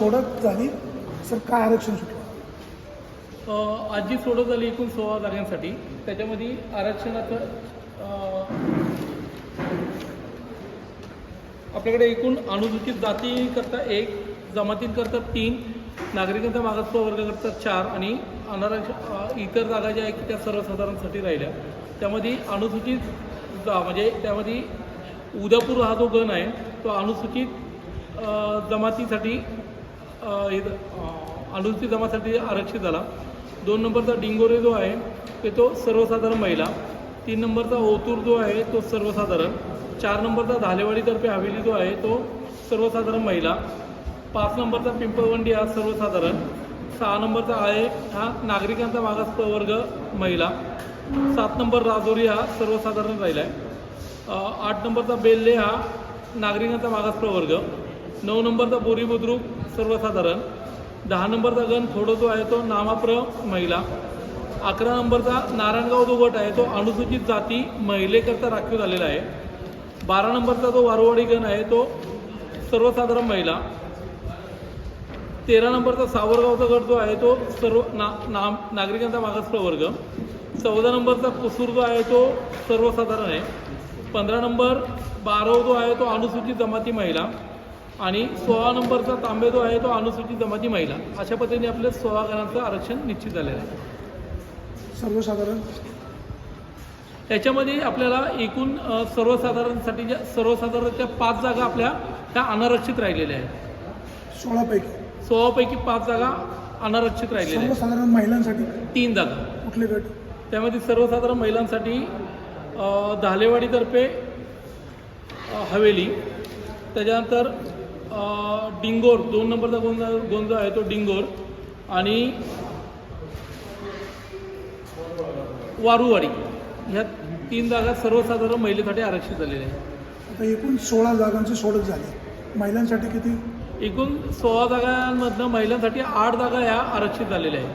सोडत झाली सर काय आरक्षण सुटलं? अ, आज जी सोडत झाली एकूण सोळा जागांसाठी. त्याच्यामध्ये आरक्षणाचं आपल्याकडे एकूण अनुसूचित जातीकरता एक जमातींकरता तीन नागरिकांचा मागास वर्गाकरता चार आणि अनारक्ष इतर जागा ज्या आहेत की त्या सर्वसाधारणसाठी राहिल्या. त्यामध्ये अनुसूचित जा म्हणजे त्यामध्ये उदयपूर हा जो गण आहे तो अनुसूचित जमातीसाठी अ, अनुसूचित जमातीसाठी आरक्षित झाला. दोन नंबरचा डिंगोरे जो आहे ते तो सर्वसाधारण महिला. तीन नंबरचा ओतूर जो आहे तो सर्वसाधारण. चार नंबरचा धालेवाडीतर्फे हवेली जो आहे तो सर्वसाधारण महिला. पाच नंबरचा पिंपळवंडी हा सर्वसाधारण. सहा नंबरचा आहे हा नागरिकांचा मागास प्रवर्ग महिला. सात नंबर राजोरी हा सर्वसाधारण राहिला आहे आठ नंबरचा बेल्ले हा नागरिकांचा मागास प्रवर्ग नऊ नंबरचा बोरी बुद्रुक सर्वसाधारण. दहा नंबरचा गण थोडो जो आहे तो नामाप्र महिला. अकरा नंबरचा नारायणगाव जो गट आहे तो अनुसूचित जाती महिलेकरता राखीव झालेला आहे. बारा नंबरचा जो वारुवाडी गण आहे तो सर्वसाधारण महिला. तेरा नंबरचा सावरगावचा गट जो आहे तो सर्व ना नाम नागरिकांचा मागास प्रवर्ग चौदा नंबरचा कुसूर जो आहे तो सर्वसाधारण आहे. पंधरा नंबर बाराव जो आहे तो अनुसूचित जमाती महिला. आणि सोळा नंबरचा तांबे जो आहे तो अनुसूचित जमाती महिला. अशा पद्धतीने आपल्या सोळा गणांचं आरक्षण निश्चित झालेलं आहे. सर्वसाधारण. त्याच्यामध्ये आपल्याला एकूण सर्वसाधारणसाठी ज्या सर्वसाधारणच्या पाच जागा आपल्या त्या अनारक्षित राहिलेल्या आहेत. सोळापैकी. सोळापैकी पाच जागा अनारक्षित राहिलेल्या आहेत. सर्वसाधारण महिलांसाठी? तीन जागा. कुठले गट? त्यामध्ये सर्वसाधारण महिलांसाठी धालेवाडीतर्फे हवेली त्याच्यानंतर डिंगोर दोन नंबरचा गोंज गोंज आहे तो डिंगोर आणि वारुवाडी. ह्या तीन जागा सर्वसाधारण महिलेसाठी आरक्षित झालेल्या आहेत. आता एकूण सोळा जागांची सोडत झाली. महिलांसाठी किती? एकूण सोळा जागांमधनं महिलांसाठी आठ जागा ह्या आरक्षित झालेल्या आहेत.